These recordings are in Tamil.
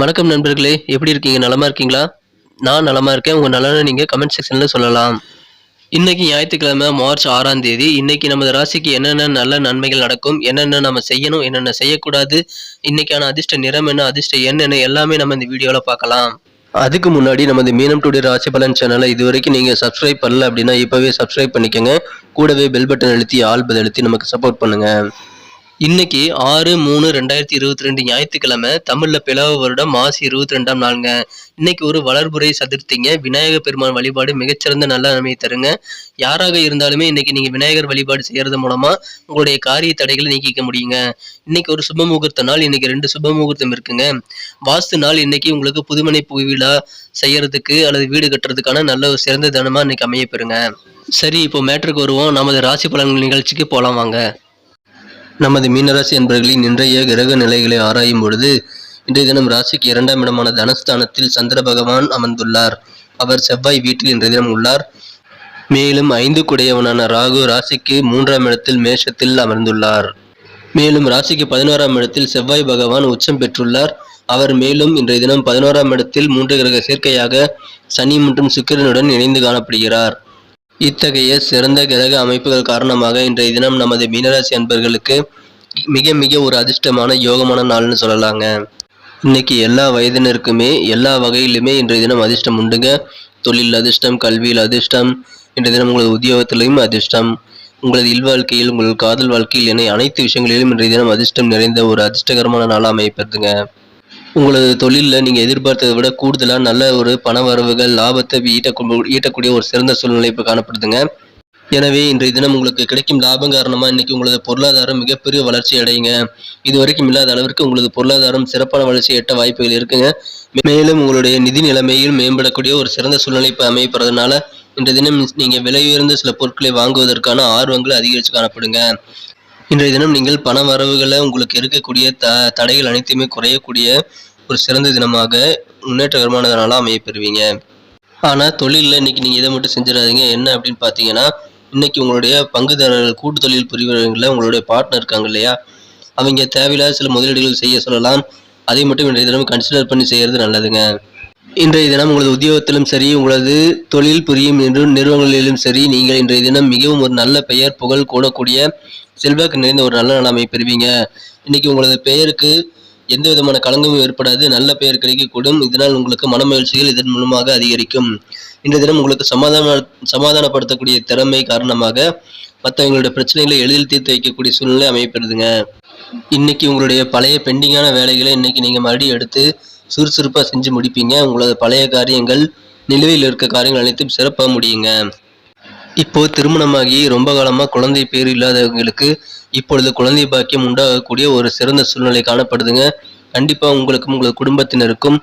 வணக்கம் நண்பர்களே எப்படி இருக்கீங்க? நலமாக இருக்கீங்களா? நான் நலமாக இருக்கேன். உங்கள் நலனை நீங்கள் கமெண்ட் செக்ஷனில் சொல்லலாம். இன்றைக்கி ஞாயிற்றுக்கிழமை மார்ச் ஆறாம் தேதி. இன்னைக்கு நமது ராசிக்கு என்னென்ன நல்ல நன்மைகள் நடக்கும் என்னென்ன நம்ம செய்யணும் என்னென்ன செய்யக்கூடாது இன்றைக்கான அதிர்ஷ்ட நிறம் என்ன அதிர்ஷ்ட என்னென்ன எல்லாமே நம்ம இந்த வீடியோவில் பார்க்கலாம். அதுக்கு முன்னாடி நமது மீனம் டுடே ராசி பலன் சேனலை இது வரைக்கும் நீங்கள் சப்ஸ்கிரைப் பண்ணல அப்படின்னா இப்போவே சப்ஸ்கிரைப் பண்ணிக்கோங்க. கூடவே பெல் பட்டன் அழுத்தி ஆல் பல் அழுத்தி நமக்கு சப்போர்ட் பண்ணுங்கள் இன்னைக்கு ஆறு மூணு ரெண்டாயிரத்தி இருபத்தி ரெண்டு ஞாயிற்றுக்கிழமை தமிழ்ல பிளவ வருடம் மாசி இருபத்தி ரெண்டாம் நாளுங்க. இன்னைக்கு ஒரு வளர்புரை சதுர்த்திங்க. விநாயகர் பெருமான் வழிபாடு மிகச்சிறந்த நல்ல நன்மையை தருங்க. யாராக இருந்தாலுமே இன்னைக்கு நீங்க விநாயகர் வழிபாடு செய்யறது மூலமா உங்களுடைய காரிய தடைகளை நீக்கிக்க முடியுங்க. இன்னைக்கு ஒரு சுப முகூர்த்த நாள் இன்னைக்கு ரெண்டு சுப முகூர்த்தம் இருக்குங்க. வாஸ்து நாள் இன்னைக்கு உங்களுக்கு புதுமனை புவிழா செய்யறதுக்கு அல்லது வீடு கட்டுறதுக்கான நல்ல ஒரு சிறந்த தினமா இன்னைக்கு அமைய பெறுங்க. சரி இப்போ மேட்ருக்கு வருவோம். நமது ராசி பலன்கள் நிகழ்ச்சிக்கு போலாம் வாங்க. நமது மீனராசி என்பர்களின் இன்றைய கிரக நிலைகளை ஆராயும் பொழுது இன்றைய தினம் ராசிக்கு இரண்டாம் இடமான தனஸ்தானத்தில் சந்திர பகவான் அமர்ந்துள்ளார். அவர் செவ்வாய் வீட்டில் இன்றைய தினம் உள்ளார். மேலும் ஐந்து குடையவனான ராகு ராசிக்கு மூன்றாம் இடத்தில் மேஷத்தில் அமர்ந்துள்ளார். மேலும் ராசிக்கு பதினோராம் இடத்தில் செவ்வாய் பகவான் உச்சம் பெற்றுள்ளார். அவர் மேலும் இன்றைய தினம் பதினோராம் இடத்தில் மூன்று கிரக சேர்க்கையாக சனி மற்றும் சுக்கிரனுடன் இணைந்து காணப்படுகிறார். இத்தகைய சிறந்த கிரக அமைப்புகள் காரணமாக இன்றைய தினம் நமது மீனராசி அன்பர்களுக்கு மிக மிக ஒரு அதிர்ஷ்டமான யோகமான நாள்னு சொல்லலாங்க. இன்னைக்கு எல்லா வயதினருக்குமே எல்லா வகையிலுமே இன்றைய தினம் அதிர்ஷ்டம் உண்டுங்க. தொழில் அதிர்ஷ்டம் கல்வியில் அதிர்ஷ்டம் இன்றைய தினம் உங்களது உத்தியோகத்திலையும் அதிர்ஷ்டம். உங்களது இல்வாழ்க்கையில் உங்கள் காதல் வாழ்க்கையில் என அனைத்து விஷயங்களிலும் இன்றைய தினம் அதிர்ஷ்டம் நிறைந்த ஒரு அதிர்ஷ்டகரமான நாளாக அமைப்பதுங்க உங்களது தொழிலில் நீங்கள் எதிர்பார்த்ததை விட கூடுதலாக நல்ல ஒரு பண வரவுகள் லாபத்தை ஈட்ட ஈட்டக்கூடிய ஒரு சிறந்த சூழ்நிலை இப்போ காணப்படுதுங்க. எனவே இன்றைய தினம் உங்களுக்கு கிடைக்கும் லாபம் காரணமாக இன்றைக்கி உங்களது பொருளாதாரம் மிகப்பெரிய வளர்ச்சி அடையுங்க. இது வரைக்கும் இல்லாத அளவிற்கு உங்களது பொருளாதாரம் சிறப்பான வளர்ச்சி எட்ட வாய்ப்புகள் இருக்குங்க. மேலும் உங்களுடைய நிதி நிலைமையில் மேம்படக்கூடிய ஒரு சிறந்த சூழ்நிலை இப்போ அமைப்பறதுனால இன்றைய தினம் நீங்கள் விலை உயர்ந்த சில பொருட்களை வாங்குவதற்கான ஆர்வங்கள் அதிகரித்து காணப்படுங்க. இன்றைய தினம் நீங்கள் பண வரவுகளை உங்களுக்கு இருக்கக்கூடிய த தடைகள் அனைத்துமே குறையக்கூடிய ஒரு சிறந்த தினமாக முன்னேற்றகரமான நாளாக அமைய பெறுவீங்க ஆனால் தொழிலில் இன்னைக்கு நீங்கள் இதை மட்டும் செஞ்சிடாதீங்க. என்ன அப்படின்னு பார்த்தீங்கன்னா இன்னைக்கு உங்களுடைய பங்குதாரர்கள் கூட்டு தொழில் புரிவர்களில் உங்களுடைய பார்ட்னர் இருக்காங்க இல்லையா? அவங்க தேவையில்லாத சில முதலீடுகள் செய்ய சொல்லலாம். அதை மட்டும் இன்றைய தினம் கன்சிடர் பண்ணி செய்கிறது நல்லதுங்க. இன்றைய தினம் உங்களது உத்தியோகத்திலும் சரி உங்களது தொழில் புரியும் என்று நிறுவனங்களிலும் சரி நீங்கள் இன்றைய தினம் மிகவும் ஒரு நல்ல பெயர் புகழ் கூடக்கூடிய செல்வாக்கு நிறைந்த ஒரு நல்ல நிலைமை பெறுவீங்க. இன்னைக்கு உங்களது பெயருக்கு எந்த விதமான களங்கமும் ஏற்படாது நல்ல பெயர் கிடைக்கக்கூடும். இதனால் உங்களுக்கு மன மகிழ்ச்சிகள் இதன் மூலமாக அதிகரிக்கும். இன்றைய தினம் உங்களுக்கு சமாதான சமாதானப்படுத்தக்கூடிய திறமை காரணமாக மற்றவங்களுடைய பிரச்சனைகளை எளிதில் தீர்த்து வைக்கக்கூடிய சூழ்நிலை அமைப்பெறுதுங்க இன்னைக்கு உங்களுடைய பழைய பெண்டிங்கான வேலைகளை இன்னைக்கு நீங்கள் மறுபடியும் எடுத்து சுறுசுறுப்பாக செஞ்சு முடிப்பீங்க. உங்களது பழைய காரியங்கள் நிலுவையில் இருக்க காரியங்கள் அனைத்தும் சிறப்பாக முடியுங்க. இப்போது திருமணமாகி ரொம்ப காலமாக குழந்தை பேர் இல்லாதவங்களுக்கு இப்பொழுது குழந்தை பாக்கியம் உண்டாகக்கூடிய ஒரு சிறந்த சூழ்நிலை காணப்படுதுங்க. கண்டிப்பாக உங்களுக்கும் உங்களது குடும்பத்தினருக்கும்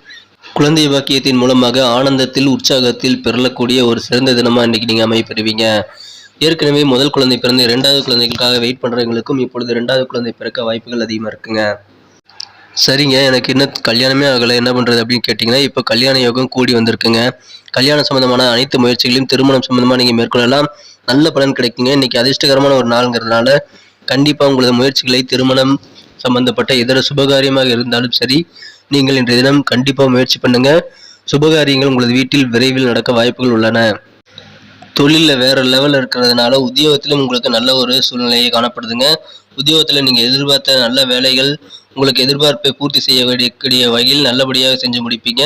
குழந்தை பாக்கியத்தின் மூலமாக ஆனந்தத்தில் உற்சாகத்தில் பெறக்கூடிய ஒரு சிறந்த தினமாக இன்னைக்கு நீங்கள் அமைப்பெறுவீங்க ஏற்கனவே முதல் குழந்தை பிறந்த இரண்டாவது குழந்தைகளுக்காக வெயிட் பண்ணுறவங்களுக்கும் இப்பொழுது இரண்டாவது குழந்தை பிறக்க வாய்ப்புகள் அதிகமாக இருக்குங்க. சரிங்க எனக்கு இன்னும் கல்யாணமே ஆகலை. என்ன பண்ணுறது அப்படின்னு கேட்டிங்கன்னா இப்போ கல்யாண யோகம் கூடி வந்திருக்குங்க. கல்யாணம் சம்மந்தமான அனைத்து முயற்சிகளையும் திருமணம் சம்மந்தமாக நீங்கள் மேற்கொள்ளலாம். நல்ல பலன் கிடைக்குங்க. இன்னைக்கு அதிர்ஷ்டகரமான ஒரு நாளுங்கிறதுனால கண்டிப்பாக உங்களது முயற்சிகளை திருமணம் சம்பந்தப்பட்ட இதர சுபகாரியமாக இருந்தாலும் சரி நீங்கள் இன்றைய தினம் கண்டிப்பாக முயற்சி பண்ணுங்க. சுபகாரியங்கள் உங்களது வீட்டில் விரைவில் நடக்க வாய்ப்புகள் உள்ளன. தொழிலில் வேற லெவலில் இருக்கிறதுனால உத்தியோகத்திலும் உங்களுக்கு நல்ல ஒரு சூழ்நிலையை காணப்படுதுங்க. உத்தியோகத்தில் நீங்கள் எதிர்பார்த்த நல்ல வேலைகள் உங்களுக்கு எதிர்பார்ப்பை பூர்த்தி செய்ய வேண்டிய வகையில் நல்லபடியாக செஞ்சு முடிப்பீங்க.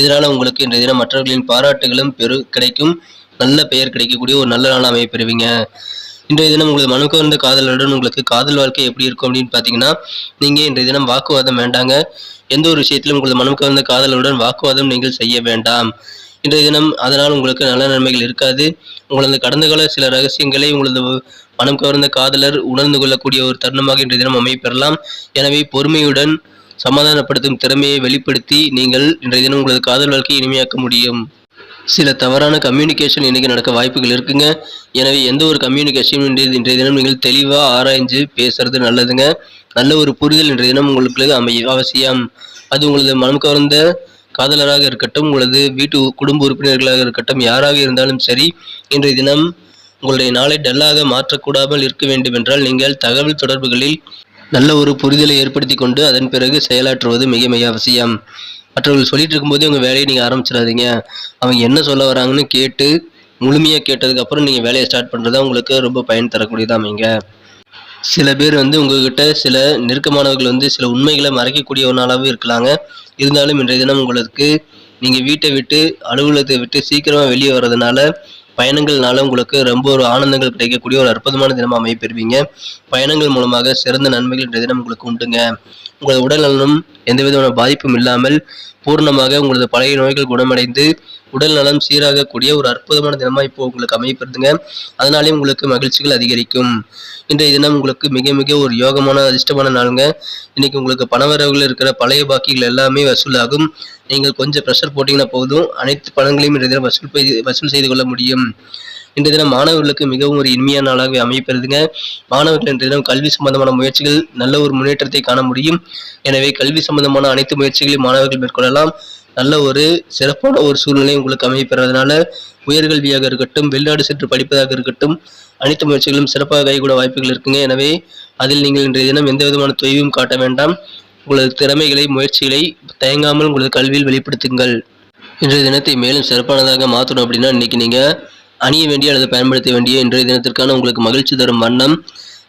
இதனால் உங்களுக்கு இன்றைய தினம் மற்றவர்களின் பாராட்டுகளும் பெரு கிடைக்கும். நல்ல பெயர் கிடைக்கக்கூடிய ஒரு நல்ல நாள் அமைப்பெறுவீங்க இன்றைய தினம் உங்களது மனுக்கு வந்த காதலுடன் உங்களுக்கு காதல் வாழ்க்கை எப்படி இருக்கும் அப்படின்னு பார்த்தீங்கன்னா நீங்கள் இன்றைய தினம் வாக்குவாதம் வேண்டாங்க. எந்த ஒரு விஷயத்திலும் உங்களது மனுக்கு வந்த காதலுடன் வாக்குவாதம் நீங்கள் செய்ய வேண்டாம். இன்றைய தினம் அதனால் உங்களுக்கு நல்ல நன்மைகள் இருக்காது. உங்களது கடந்த கால சில ரகசியங்களை உங்களது மனம் கவர்ந்த காதலர் உணர்ந்து கொள்ளக்கூடிய ஒரு தருணமாக இன்றைய தினம் அமைய பெறலாம். எனவே பொறுமையுடன் சமாதானப்படுத்தும் திறமையை வெளிப்படுத்தி நீங்கள் இன்றைய தினம் உங்களது காதல் வாழ்க்கையை இனிமையாக்க முடியும். சில தவறான கம்யூனிகேஷன் இன்னைக்கு நடக்க வாய்ப்புகள் இருக்குங்க. எனவே எந்த ஒரு கம்யூனிகேஷன் இன்றைய இன்றைய தினம் நீங்கள் தெளிவாக ஆராய்ஞ்சு பேசுறது நல்லதுங்க. நல்ல ஒரு புரிதல் இன்றைய தினம் உங்களுக்கு அமைய அவசியம். அது உங்களது மனம் கவர்ந்த காதலராக இருக்கட்டும் உங்களது வீட்டு குடும்ப உறுப்பினர்களாக இருக்கட்டும் யாராக இருந்தாலும் சரி இன்றைய தினம் உங்களுடைய நாளை டல்லாக மாற்றக்கூடாமல் இருக்க வேண்டும் என்றால் நீங்கள் தகவல் தொடர்புகளில் நல்ல ஒரு புரிதலை ஏற்படுத்தி கொண்டு அதன் பிறகு செயலாற்றுவது மிக மிக அவசியம். மற்றவர்கள் சொல்லிட்டு இருக்கும்போதே உங்கள் வேலையை நீங்கள் ஆரம்பிச்சிடாதீங்க. அவங்க என்ன சொல்ல வராங்கன்னு கேட்டு முழுமையாக கேட்டதுக்கப்புறம் நீங்கள் வேலையை ஸ்டார்ட் பண்ணுறது உங்களுக்கு ரொம்ப பயன் தரக்கூடியதாக அமைங்க. சில பேர் வந்து உங்ககிட்ட சில நெருக்கமானவர்கள் வந்து சில உண்மைகளை மறைக்கக்கூடியவனாலாவும் இருக்கலாங்க. இருந்தாலும் இன்றைய தினம் உங்களுக்கு நீங்கள் வீட்டை விட்டு அலுவலகத்தை விட்டு சீக்கிரமாக வெளியே வர்றதுனால பயணங்கள்னால உங்களுக்கு ரொம்ப ஒரு ஆனந்தங்கள் கிடைக்கக்கூடிய ஒரு அற்புதமான தினமாக அமைப்பெறுவீங்க பயணங்கள் மூலமாக சிறந்த நன்மைகள் தினம் உங்களுக்கு உண்டுங்க. உங்களது உடல் நலனும் எந்த விதமான பாதிப்பும் இல்லாமல் பூர்ணமாக உங்களது பழைய நோய்கள் குணமடைந்து உடல் நலம் சீராகக்கூடிய ஒரு அற்புதமான தினமாக இப்போ உங்களுக்கு அமையப்படுதுங்க அதனாலே உங்களுக்கு மகிழ்ச்சிகள் அதிகரிக்கும். இன்றைய தினம் உங்களுக்கு மிக மிக ஒரு யோகமான அதிர்ஷ்டமான நாளுங்க. இன்னைக்கு உங்களுக்கு பணவரவுகள் இருக்கிற பழைய பாக்கிகள் எல்லாமே வசூலாகும். நீங்கள் கொஞ்சம் ப்ரெஷர் போட்டிங்கன்னா போதும். அனைத்து பணங்களையும் இன்றைய தினம் வசூல் வசூல் செய்து கொள்ள முடியும். இன்றைய தினம் மாணவர்களுக்கு மிகவும் ஒரு இனிமையான நாளாகவே அமையப்பெறுதுங்க. மாணவர்கள் இன்றைய தினம் கல்வி சம்பந்தமான முயற்சிகள் நல்ல ஒரு முன்னேற்றத்தை காண முடியும். எனவே கல்வி சம்பந்தமான அனைத்து முயற்சிகளையும் மாணவர்கள் மேற்கொள்ளலாம். நல்ல ஒரு சிறப்பான ஒரு சூழ்நிலை உங்களுக்கு அமையப்பெறதுனால உயர்கல்வியாக இருக்கட்டும் வெளிநாடு சென்று படிப்பதாக இருக்கட்டும் அனைத்து முயற்சிகளும் சிறப்பாக கைகூட வாய்ப்புகள் இருக்குங்க. எனவே அதில் நீங்கள் இன்றைய தினம் எந்த விதமான தொய்வும் காட்ட வேண்டாம். உங்களது திறமைகளை முயற்சிகளை தயங்காமல் உங்களது கல்வியில் வெளிப்படுத்துங்கள். இன்றைய தினத்தை மேலும் சிறப்பானதாக மாற்றணும் அப்படின்னா இன்னைக்கு நீங்கள் அணிய வேண்டிய அல்லது பயன்படுத்த வேண்டிய இன்றைய தினத்திற்கான உங்களுக்கு மகிழ்ச்சி தரும் வண்ணம்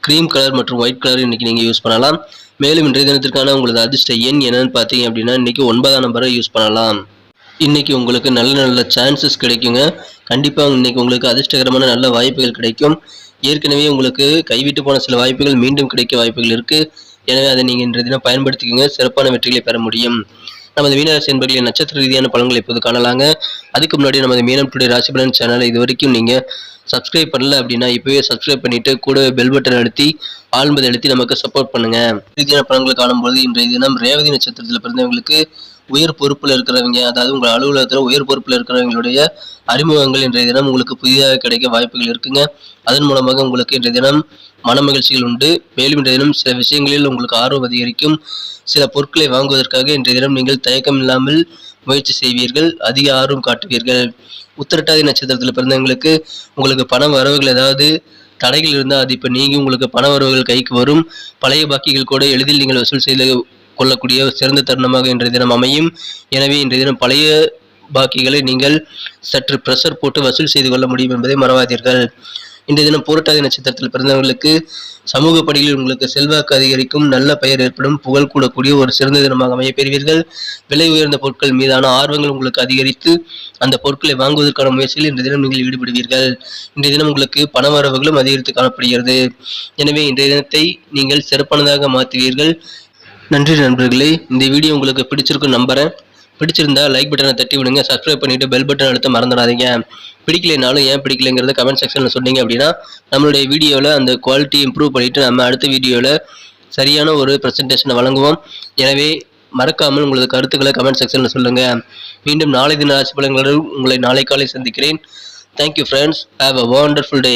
க்ரீம் கலர் மற்றும் ஒயிட் கலர் இன்றைக்கி நீங்கள் யூஸ் பண்ணலாம். மேலும் இன்றைய தினத்திற்கான உங்களது அதிர்ஷ்ட எண் என்னன்னு பார்த்தீங்க அப்படின்னா இன்றைக்கி ஒன்பதாம் நம்பரை யூஸ் பண்ணலாம். இன்றைக்கி உங்களுக்கு நல்ல நல்ல சான்சஸ் கிடைக்குங்க. கண்டிப்பாக இன்றைக்கி உங்களுக்கு அதிர்ஷ்டகரமான நல்ல வாய்ப்புகள் கிடைக்கும். ஏற்கனவே உங்களுக்கு கைவிட்டு போன சில வாய்ப்புகள் மீண்டும் கிடைக்க வாய்ப்புகள் இருக்குது எனவே அதை நீங்கள் இன்றைய தினம் பயன்படுத்திக்கோங்க. சிறப்பான வெற்றிகளை பெற முடியும். நமது மீனராசி என்பர்களின் நட்சத்திர ரீதியான பலன்களை இப்போது காணலாங்க. அதுக்கு முன்னாடி நமது மீனம் டுடே ராசி பலன் சேனலை இது வரைக்கும் நீங்கள் சப்ஸ்கிரைப் பண்ணல அப்படின்னா இப்போவே சப்ஸ்கிரைப் பண்ணிட்டு கூட பெல் பட்டன் அழுத்தி ஆழ்மதி அழுத்தி நமக்கு சப்போர்ட் பண்ணுங்க. ரீதியான பலன்களை காணும்போது இன்றைய தினம் ரேவதி நட்சத்திரத்தில் பிறந்தவங்களுக்கு உயர் பொறுப்பில் இருக்கிறவங்க அதாவது உங்கள் அலுவலகத்தில் உயர் பொறுப்பில் இருக்கிறவங்களுடைய அறிமுகங்கள் இன்றைய தினம் உங்களுக்கு புதிதாக கிடைக்க வாய்ப்புகள் இருக்குங்க. அதன் மூலமாக உங்களுக்கு இன்றைய தினம் மன மகிழ்ச்சிகள் உண்டு. மேலும் இன்றைய தினம் சில விஷயங்களில் உங்களுக்கு ஆர்வம் அதிகரிக்கும். சில பொருட்களை வாங்குவதற்காக இன்றைய தினம் நீங்கள் தயக்கம் இல்லாமல் முயற்சி செய்வீர்கள். அதிக ஆர்வம் காட்டுவீர்கள். உத்திரட்டாதி நட்சத்திரத்தில் பிறந்தவங்களுக்கு உங்களுக்கு பண வரவுகள் ஏதாவது தடைகள் இருந்தால் அது இப்போ நீங்கி உங்களுக்கு பண வரவுகள் கைக்கு வரும். பழைய பாக்கிகள் கூட எளிதில் நீங்கள் வசூல் செய்து கொள்ளக்கூடிய சிறந்த தருணமாக இன்றைய தினம் அமையும். எனவே இன்றைய தினம் பழைய பாக்கிகளை நீங்கள் சற்று ப்ரெஷர் போட்டு வசூல் செய்து கொள்ள முடியும் என்பதை மறவாதீர்கள். இன்றைய தினம் பூரட்டாதி நட்சத்திரத்தில் பிறந்தவர்களுக்கு சமூக பணிகளில் உங்களுக்கு செல்வாக்கு அதிகரிக்கும் நல்ல பெயர் ஏற்படும் புகழ் கூடக்கூடிய ஒரு சிறந்த தினமாக அமைய பெறுவீர்கள். விலை உயர்ந்த பொருட்கள் மீதான ஆர்வங்கள் உங்களுக்கு அதிகரித்து அந்த பொருட்களை வாங்குவதற்கான முயற்சியில் இன்றைய தினம் நீங்கள் ஈடுபடுவீர்கள். இன்றைய தினம் உங்களுக்கு பண வரவுகளும் அதிகரித்து காணப்படுகிறது. எனவே இன்றைய தினத்தை நீங்கள் சிறப்பானதாக மாற்றுவீர்கள். நன்றி நண்பர்களே இந்த வீடியோ உங்களுக்கு பிடிச்சிருக்கும் நம்புகிறேன் பிடிச்சிருந்தா லைக் பட்டனை தட்டி விடுங்க சப்ஸ்கிரைப் பண்ணிட்டு பெல் பட்டன் அழுத்த மறந்துடாதீங்க. பிடிக்கலைனாலும் ஏன் பிடிக்கலைங்கிறத கமெண்ட் செக்ஷனில் சொன்னீங்க அப்படின்னா நம்மளுடைய வீடியோவில் அந்த குவாலிட்டி இம்ப்ரூவ் பண்ணிட்டு நம்ம அடுத்த வீடியோவில் சரியான ஒரு ப்ரெசன்டேஷனை வழங்குவோம். எனவே மறக்காமல் உங்களது கருத்துக்களை கமெண்ட் செக்ஷனில் சொல்லுங்கள் மீண்டும் நாளை தின ராசி பலன்களுடன் உங்களை நாளை காலை சந்திக்கிறேன். Thank you friends have a wonderful day